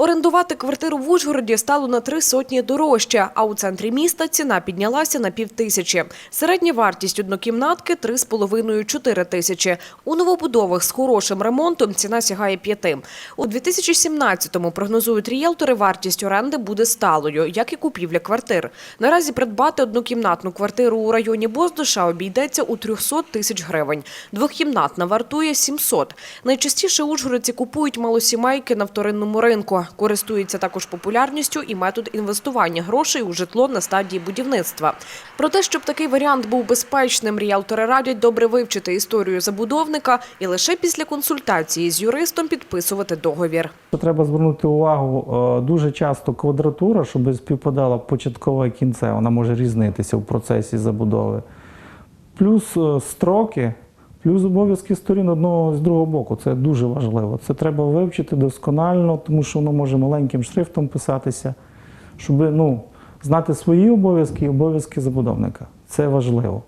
Орендувати квартиру в Ужгороді стало на три сотні дорожче, а у центрі міста ціна піднялася на півтисячі. Середня вартість однокімнатки – 3,5-4 тисячі. У новобудовах з хорошим ремонтом ціна сягає п'яти. У 2017-му, прогнозують ріелтори, вартість оренди буде сталою, як і купівля квартир. Наразі придбати однокімнатну квартиру у районі Боздуша обійдеться у 300 тисяч гривень. Двохкімнатна вартує 700. Найчастіше ужгородці купують малосімейки на вторинному ринку. Користується також популярністю і метод інвестування грошей у житло на стадії будівництва. Про те, щоб такий варіант був безпечним, ріелтори радять добре вивчити історію забудовника і лише після консультації з юристом підписувати договір. Треба звернути увагу, е, дуже часто квадратура, щоб співпадала початкова і кінцева, вона може різнитися в процесі забудови. Плюс е, строки, плюс обов'язки сторін одного з другого боку. Це дуже важливо. Це треба вивчити досконально, тому що воно може маленьким шрифтом писатися, щоб ну, знати свої обов'язки і обов'язки забудовника. Це важливо.